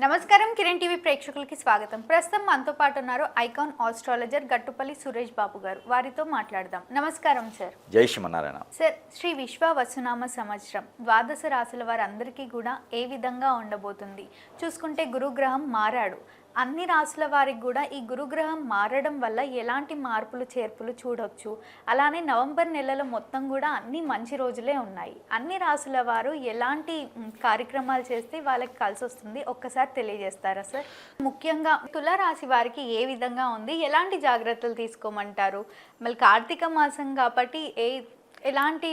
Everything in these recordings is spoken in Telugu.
నమస్కారం కిరణ్ టీవీ ప్రేక్షకులకి స్వాగతం. ప్రస్తుతం మనతో పాటు ఉన్నారు ఐకాన్ ఆస్ట్రాలజర్ గట్టుపల్లి సురేష్ బాబు గారు. వారితో మాట్లాడదాం. నమస్కారం సార్. జై శ్రీమన్నారాయణ. సార్ శ్రీ విశ్వ వసునామ సంవత్సరం. ద్వాదశ రాశుల వారందరికీ కూడా ఏ విధంగా ఉండబోతుంది? చూసుకుంటే గురుగ్రహం మారాడు. అన్ని రాశుల వారికి కూడా ఈ గురుగ్రహం మారడం వల్ల ఎలాంటి మార్పులు చేర్పులు చూడొచ్చు. అలానే నవంబర్ నెలలో మొత్తం కూడా అన్ని మంచి రోజులే ఉన్నాయి. అన్ని రాసుల వారు ఎలాంటి కార్యక్రమాలు చేస్తే వాళ్ళకి కలిసి వస్తుంది ఒక్కసారి తెలియజేస్తారా సార్? ముఖ్యంగా తులారాశి వారికి ఏ విధంగా ఉంది? ఎలాంటి జాగ్రత్తలు తీసుకోమంటారు? మళ్ళీ కార్తీక మాసం కాబట్టి ఏ ఎలాంటి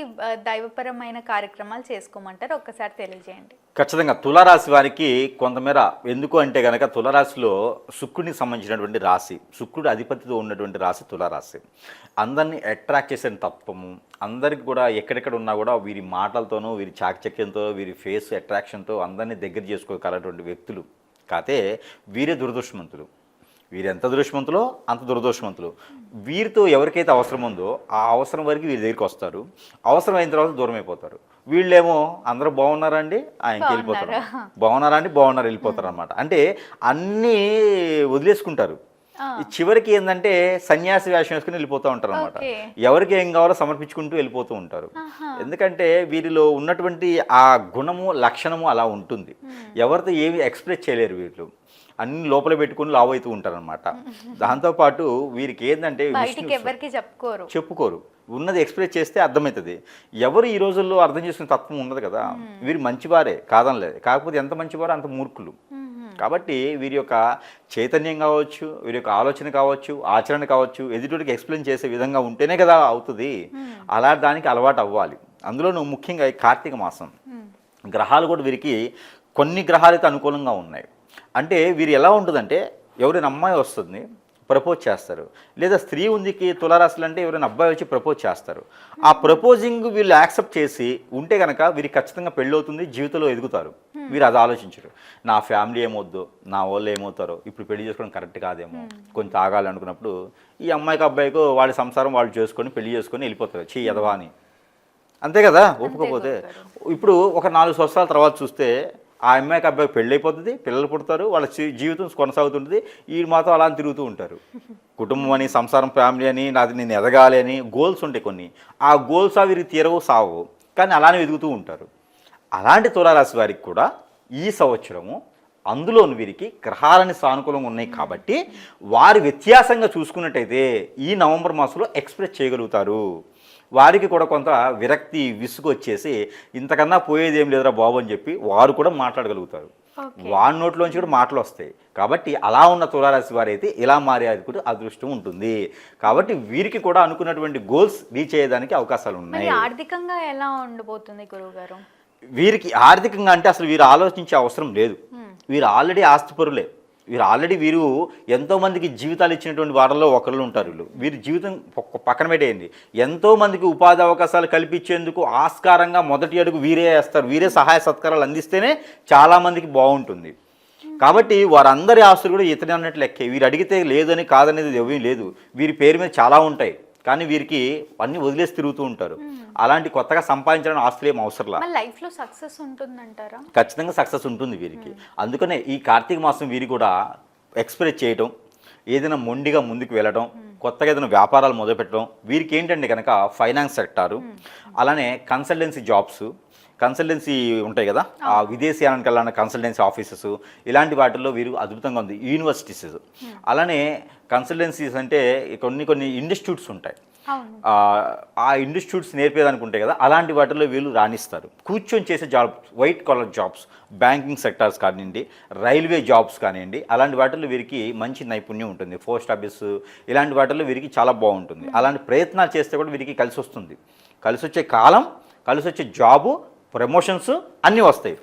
దైవపరమైన కార్యక్రమాలు చేసుకోమంటారు ఒక్కసారి తెలియజేయండి. ఖచ్చితంగా తులారాశి వారికి కొంతమేర ఎందుకు అంటే కనుక తులారాశిలో శుక్రుడికి సంబంధించినటువంటి రాశి శుక్రుడు అధిపతితో ఉన్నటువంటి రాశి తులారాశి. అందరినీ అట్రాక్ట్ చేసే తత్వము అందరికి కూడా ఎక్కడెక్కడ ఉన్నా కూడా వీరి మాటలతోనూ వీరి చాకచక్యంతో వీరి ఫేస్ అట్రాక్షన్తో అందరినీ దగ్గర చేసుకోగలటువంటి వ్యక్తులు. కాతే వీరే దురదృష్టవంతులు. వీరు ఎంత దురదృష్టవంతులో అంత దురదృష్టవంతులు వీరితో ఎవరికైతే అవసరం ఉందో ఆ అవసరం వరకు వీరి దగ్గరికి వస్తారు. అవసరం అయిన తర్వాత దూరం అయిపోతారు వీళ్ళేమో అందరూ బాగున్నారండి ఆయనకి వెళ్ళిపోతారు. బాగున్నారా? అండి బాగున్నారు వెళ్ళిపోతారు అనమాట అంటే అన్నీ వదిలేసుకుంటారు. ఈ చివరికి ఏంటంటే సన్యాసి వేషం వేసుకుని వెళ్ళిపోతూ ఉంటారు అనమాట. ఎవరికి ఏం కావాలో సమర్పించుకుంటూ వెళ్ళిపోతూ ఉంటారు. ఎందుకంటే వీరిలో ఉన్నటువంటి ఆ గుణము లక్షణము అలా ఉంటుంది. ఎవరితో ఏమి ఎక్స్ప్రెస్ చేయలేరు వీళ్ళు. అన్ని లోపల పెట్టుకుని లావ్ అవుతూ ఉంటారు అనమాట దాంతోపాటు వీరికి ఏంటంటే చెప్పుకోరు. చెప్పుకోరు. ఉన్నది ఎక్స్ప్రెస్ చేస్తే అర్థమవుతుంది ఎవరు ఈ రోజుల్లో అర్థం చేసుకునే తత్వం ఉండదు కదా వీరు మంచివారే కాదనలేదు. కాకపోతే ఎంత మంచివారో అంత మూర్ఖులు. కాబట్టి వీరి యొక్క చైతన్యం కావచ్చు వీరి యొక్క ఆలోచన కావచ్చు ఆచరణ కావచ్చు ఎదుటికి ఎక్స్ప్లెయిన్ చేసే విధంగా ఉంటేనే కదా అవుతుంది. అలా దానికి అలవాటు అవ్వాలి. అందులోనూ ముఖ్యంగా ఈ కార్తీక మాసం. గ్రహాలు కూడా వీరికి కొన్ని గ్రహాలు అయితే అనుకూలంగా ఉన్నాయి. అంటే వీరు ఎలా ఉంటుందంటే ఎవరైనా అమ్మాయి వస్తుంది ప్రపోజ్ చేస్తారు. లేదా స్త్రీ ఉందికి తులారాశులు అంటే ఎవరైనా అబ్బాయి వచ్చి ప్రపోజ్ చేస్తారు. ఆ ప్రపోజింగ్ వీళ్ళు యాక్సెప్ట్ చేసి ఉంటే కనుక వీరికి ఖచ్చితంగా పెళ్ళవుతుంది జీవితంలో ఎదుగుతారు. వీరు అది ఆలోచించరు. నా ఫ్యామిలీ ఏమొద్దు నా వాళ్ళు ఏమవుతారో ఇప్పుడు పెళ్ళి చేసుకోవడం కరెక్ట్ కాదేమో కొంచెం తాగాలి అనుకున్నప్పుడు ఈ అమ్మాయికి అబ్బాయికి వాళ్ళ సంసారం వాళ్ళు చేసుకొని పెళ్ళి చేసుకొని వెళ్ళిపోతారు. చీ ఎదవా అని. అంతే కదా? ఒప్పుకోపోతే ఇప్పుడు ఒక నాలుగు సంవత్సరాల తర్వాత చూస్తే ఆ అమ్మాయికి అబ్బాయి పెళ్ళైపోతుంది పిల్లలు పుడతారు వాళ్ళ జీ- జీవితం కొనసాగుతుంటుంది ఈ మాత్రం అలా తిరుగుతూ ఉంటారు. కుటుంబం అని సంసారం ఫ్యామిలీ అని నాది నేను ఎదగాలి అని గోల్స్ ఉంటాయి కొన్ని. ఆ గోల్స్ అవి తీరవు సావు కానీ అలానే ఎదుగుతూ ఉంటారు. అలాంటి తులారాశి వారికి కూడా ఈ సంవత్సరము అందులోని వీరికి గ్రహాలని సానుకూలంగా ఉన్నాయి కాబట్టి వారు వ్యత్యాసంగా చూసుకున్నట్టయితే ఈ నవంబర్ మాసంలో ఎక్స్ప్రెస్ చేయగలుగుతారు. వారికి కూడా కొంత విరక్తి విసుగు వచ్చేసి ఇంతకన్నా పోయేది ఏం లేదురా బాబు అని చెప్పి వారు కూడా మాట్లాడగలుగుతారు. వారి నోట్లోంచి కూడా మాటలు వస్తాయి. కాబట్టి అలా ఉన్న తులారాశి వారైతే ఇలా మారే అది కూడా అదృష్టం ఉంటుంది. కాబట్టి వీరికి కూడా అనుకున్నటువంటి గోల్స్ రీచ్ అయ్యేదానికి అవకాశాలు ఉన్నాయి. ఆర్థికంగా ఎలా ఉండబోతుంది గురువు గారు వీరికి ఆర్థికంగా అంటే అసలు వీరు ఆలోచించే అవసరం లేదు. వీరు ఆల్రెడీ ఆస్తిపరులే. వీరు ఆల్రెడీ వీరు ఎంతోమందికి జీవితాలు ఇచ్చినటువంటి వారిలో ఒకరు ఉంటారు వీళ్ళు. వీరి జీవితం పక్క- పక్కన పెట్టేయండి. ఎంతోమందికి ఉపాధి అవకాశాలు కల్పించేందుకు ఆస్కారంగా మొదటి అడుగు వీరే వేస్తారు. వీరే సహాయ సత్కారాలు అందిస్తేనే చాలామందికి బాగుంటుంది. కాబట్టి వారందరి ఆస్తులు కూడా ఇతని అన్నట్లు లెక్కే. వీరు అడిగితే లేదని కాదనేది ఏమీ లేదు. వీరి పేరు మీద చాలా ఉంటాయి. కానీ వీరికి అన్ని వదిలేసి తిరుగుతూ ఉంటారు. అలాంటి కొత్తగా సంపాదించడానికి ఆస్తులు ఏం అవసరంలా మరి లైఫ్లో సక్సెస్ ఉంటుందంటారా? ఖచ్చితంగా సక్సెస్ ఉంటుంది వీరికి. అందుకనే ఈ కార్తీక మాసం వీరి కూడా ఎక్స్ప్రెస్ చేయటం ఏదైనా మొండిగా ముందుకు వెళ్ళడం కొత్తగా ఏదైనా వ్యాపారాలు మొదలుపెట్టడం వీరికి ఏంటంటే కనుక ఫైనాన్స్ సెక్టారు అలానే కన్సల్టెన్సీ జాబ్స్ కన్సల్టెన్సీ ఉంటాయి కదా? ఆ విదేశీయానికి వెళ్ళిన కన్సల్టెన్సీ ఆఫీసెస్ ఇలాంటి వాటిల్లో వీరు అద్భుతంగా ఉంది. యూనివర్సిటీస్ అలానే కన్సల్టెన్సీస్ అంటే కొన్ని కొన్ని ఇన్స్టిట్యూట్స్ ఉంటాయి. ఆ, ఆ ఇన్స్టిట్యూట్స్ నేర్పేదానికి ఉంటాయి కదా? అలాంటి వాటిల్లో వీళ్ళు రాణిస్తారు. కూర్చొని చేసే job white collar jobs banking sectors కానివ్వండి రైల్వే జాబ్స్ కానివ్వండి అలాంటి వాటిల్లో వీరికి మంచి నైపుణ్యం ఉంటుంది. పోస్ట్ ఆఫీస్ ఇలాంటి వాటిల్లో వీరికి చాలా బాగుంటుంది. అలాంటి ప్రయత్నాలు చేస్తే కూడా వీరికి కలిసి వస్తుంది కలిసి వచ్చే కాలం కలిసి వచ్చే జాబు ప్రమోషన్స్ అన్నీ వస్తాయి.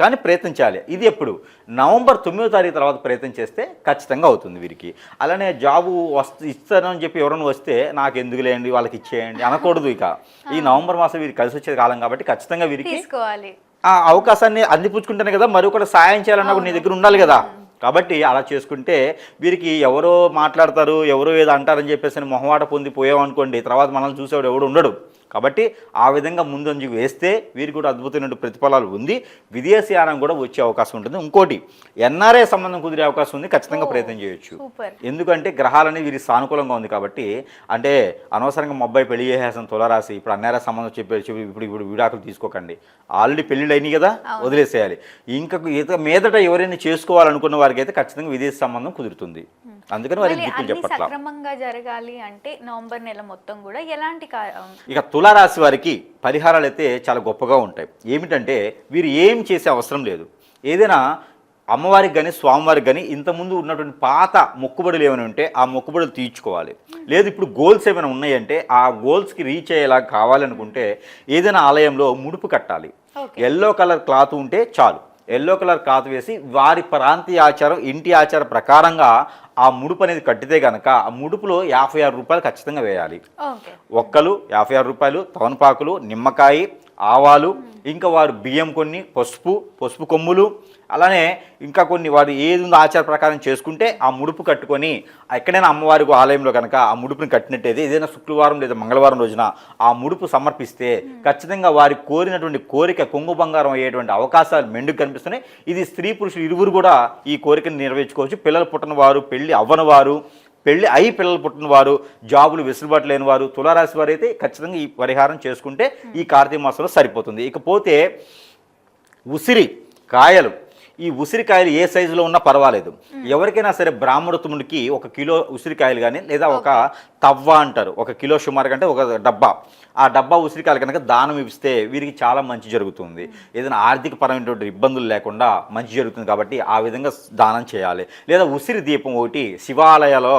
కానీ ప్రయత్నం చేయాలి ఇది ఎప్పుడు? నవంబర్ తొమ్మిదో తారీఖు తర్వాత ప్రయత్నం చేస్తే ఖచ్చితంగా అవుతుంది వీరికి. అలానే జాబు వస్తు ఇస్తానని చెప్పి ఎవరైనా వస్తే నాకు ఎందుకు లేండి? వాళ్ళకి ఇచ్చేయండి. అనకూడదు ఇక. ఈ నవంబర్ మాసం వీరికి కలిసి వచ్చే కాలం కాబట్టి ఖచ్చితంగా వీరికి తీసుకోవాలి. ఆ అవకాశాన్ని అందిపుచ్చుకుంటేనే కదా మరొకటి సాయం చేయాలన్నా కూడా నీ దగ్గర ఉండాలి కదా. కాబట్టి అలా చేసుకుంటే వీరికి ఎవరో మాట్లాడతారు ఎవరో ఏదో అంటారని చెప్పేసి అని మొహమాట పొంది పోయామనుకోండి తర్వాత మనల్ని చూసేవాడు ఎవడు ఉండడు. కాబట్టి ఆ విధంగా ముందంజు వేస్తే వీరికి కూడా అద్భుతమైన ప్రతిఫలాలు ఉంది. విదేశీయానం కూడా వచ్చే అవకాశం ఉంటుంది. ఇంకోటి ఎన్ఆర్ఐ సంబంధం కుదిరే అవకాశం ఉంది. ఖచ్చితంగా ప్రయత్నం చేయొచ్చు. ఎందుకంటే గ్రహాలు అనేది వీరికి సానుకూలంగా ఉంది కాబట్టి అంటే అనవసరంగా మా అబ్బాయి పెళ్ళి చేసేసాను తులరాశి ఇప్పుడు అన్నారా సంబంధం చెప్పే చెప్పి ఇప్పుడు ఇప్పుడు విడాకులు తీసుకోకండి. ఆల్రెడీ పెళ్ళిళ్ళు అయినాయి కదా వదిలేసేయాలి. ఇంకా మీదట ఎవరైనా చేసుకోవాలనుకున్న వారికి అయితే ఖచ్చితంగా విదేశీ సంబంధం కుదురుతుంది. అందుకని వారికి మళ్ళీ దిక్కులు అన్ని చెప్పట్లా. సక్రమంగా జరగాలి అంటే నవంబర్ నెల మొత్తం కూడా ఎలాంటి ఇక తులారాశి వారికి పరిహారాలు అయితే చాలా గొప్పగా ఉంటాయి. ఏమిటంటే వీరు ఏం చేసే అవసరం లేదు. ఏదైనా అమ్మవారికి కానీ స్వామివారికి కానీ ఇంతకుముందు ఉన్నటువంటి పాత మొక్కుబడులు ఏమైనా ఉంటే ఆ మొక్కుబడులు తీర్చుకోవాలి. లేదు ఇప్పుడు గోల్స్ ఏమైనా ఉన్నాయంటే ఆ గోల్స్కి రీచ్ అయ్యేలా కావాలనుకుంటే ఏదైనా ఆలయంలో ముడుపు కట్టాలి. ఎల్లో కలర్ క్లాత్ ఉంటే చాలు. ఎల్లో కలర్ క్లాత్ వేసి వారి ప్రాంతీయ ఆచారం ఇంటి ఆచార ప్రకారంగా ఆ ముడుపు అనేది కట్టితే గనక ఆ ముడుపులో యాభై ఆరు రూపాయలు ఖచ్చితంగా వేయాలి. ఒక్కలు యాభై ఆరు రూపాయలు తవనపాకులు నిమ్మకాయ ఆవాలు ఇంకా వారు బియ్యం కొన్ని పసుపు పసుపు కొమ్ములు అలానే ఇంకా కొన్ని వారు ఏది ఉందో ఆచార ప్రకారం చేసుకుంటే ఆ ముడుపు కట్టుకొని ఎక్కడైనా అమ్మవారి ఆలయంలో కనుక ఆ ముడుపుని కట్టినట్టయితే ఏదైనా శుక్రవారం లేదా మంగళవారం రోజున ఆ ముడుపు సమర్పిస్తే ఖచ్చితంగా వారి కోరినటువంటి కోరిక కొంగు బంగారం అయ్యేటువంటి అవకాశాలు మెండుకు కనిపిస్తున్నాయి. ఇది స్త్రీ పురుషులు ఇరువురు కూడా ఈ కోరికను నెరవేర్చుకోవచ్చు. పిల్లలు పుట్టిన వారు పెళ్ళి అవ్వని వారు పెళ్ళి అయి పిల్లలు పుట్టిన వారు జాబులు వెసులుబాటు లేని వారు తులారాశి వారు అయితే ఖచ్చితంగా ఈ పరిహారం చేసుకుంటే ఈ కార్తీక మాసంలో సరిపోతుంది. ఇకపోతే ఉసిరి కాయలు ఈ ఉసిరికాయలు ఏ సైజులో ఉన్నా పర్వాలేదు. ఎవరికైనా సరే బ్రాహ్మణోత్తముడికి ఒక కిలో ఉసిరికాయలు కానీ లేదా ఒక తవ్వ అంటారు. ఒక కిలో సుమారు కంటే ఒక డబ్బా. ఆ డబ్బా ఉసిరికాయలు కనుక దానం ఇస్తే వీరికి చాలా మంచి జరుగుతుంది. ఏదైనా ఆర్థిక పరమైనటువంటి ఇబ్బందులు లేకుండా మంచి జరుగుతుంది కాబట్టి ఆ విధంగా దానం చేయాలి. లేదా ఉసిరి దీపం ఒకటి శివాలయాలో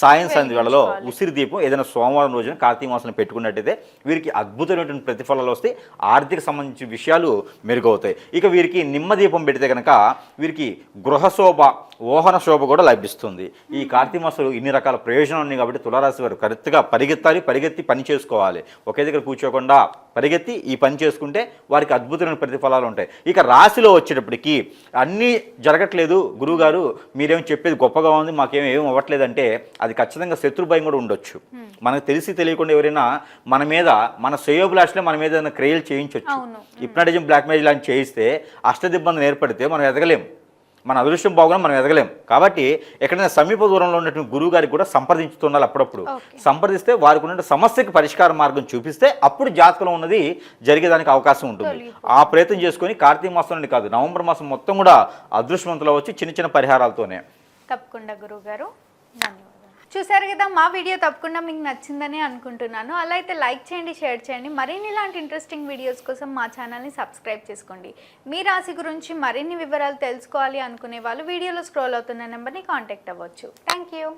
సాయం సంధి వేళలో ఉసిరి దీపం ఏదైనా సోమవారం రోజున కార్తీక మాసంలో పెట్టుకున్నట్టయితే వీరికి అద్భుతమైనటువంటి ప్రతిఫలాలు వస్తాయి. ఆర్థిక సంబంధించిన విషయాలు మెరుగవుతాయి. ఇక వీరికి నిమ్మ దీపం పెడితే కనుక వీరికి గృహశోభ ఓహన శోభ కూడా లభిస్తుంది. ఈ కార్తీక మాసంలో ఇన్ని రకాల ప్రయోజనాలు ఉన్నాయి కాబట్టి తులారాశి వారు కరెక్ట్గా పరిగెత్తాలి పరిగెత్తి పని చేసుకోవాలి. ఒకే దగ్గర కూర్చోకుండా పరిగెత్తి ఈ పని చేసుకుంటే వారికి అద్భుతమైన ప్రతిఫలాలు ఉంటాయి. ఇక రాశిలో వచ్చేటప్పటికి అన్నీ జరగట్లేదు. గురువుగారు మీరేం చెప్పేది గొప్పగా ఉంది మాకేం ఏం అవ్వట్లేదంటే అది ఖచ్చితంగా శత్రు భయం కూడా ఉండొచ్చు. మనకు తెలిసి తెలియకుండా ఎవరైనా మన మీద మన శ్రేయోభిలాషలో మన మీద ఏదైనా క్రియలు చేయించవచ్చు. హిప్నాటిజం బ్లాక్ లాంటి చేయిస్తే అష్టదిబ్బందులు ఏర్పడితే మనం ఎదగలేం. మన అదృష్టం బాగున్నా మనం ఎదగలేం. కాబట్టి ఎక్కడైనా సమీప దూరంలో ఉన్నటువంటి గురువు గారికి కూడా సంప్రదించుతున్నారు అప్పుడప్పుడు. సంప్రదిస్తే వారికి ఉన్న సమస్యకి పరిష్కార మార్గం చూపిస్తే అప్పుడు జాతకంలో ఉన్నది జరిగేదానికి అవకాశం ఉంటుంది. ఆ ప్రయత్నం చేసుకొని కార్తీక మాసం నుండి కాదు నవంబర్ మాసం మొత్తం కూడా అదృష్టవంతులు వచ్చి చిన్న చిన్న పరిహారాలతోనే. తప్పకుండా గురువు గారు చూసారు కదా మా వీడియో తప్పకుండా మీకు నచ్చిందని అనుకుంటున్నాను. అలా అయితే లైక్ చేయండి షేర్ చేయండి. మరిన్ని ఇలాంటి ఇంట్రెస్టింగ్ వీడియోస్ కోసం మా ఛానల్ని సబ్స్క్రైబ్ చేసుకోండి. మీ రాశి గురించి మరిన్ని వివరాలు తెలుసుకోవాలి అనుకునే వాళ్ళు వీడియోలో స్క్రోల్ అవుతున్న నెంబర్ని కాంటాక్ట్ అవ్వచ్చు. Thank you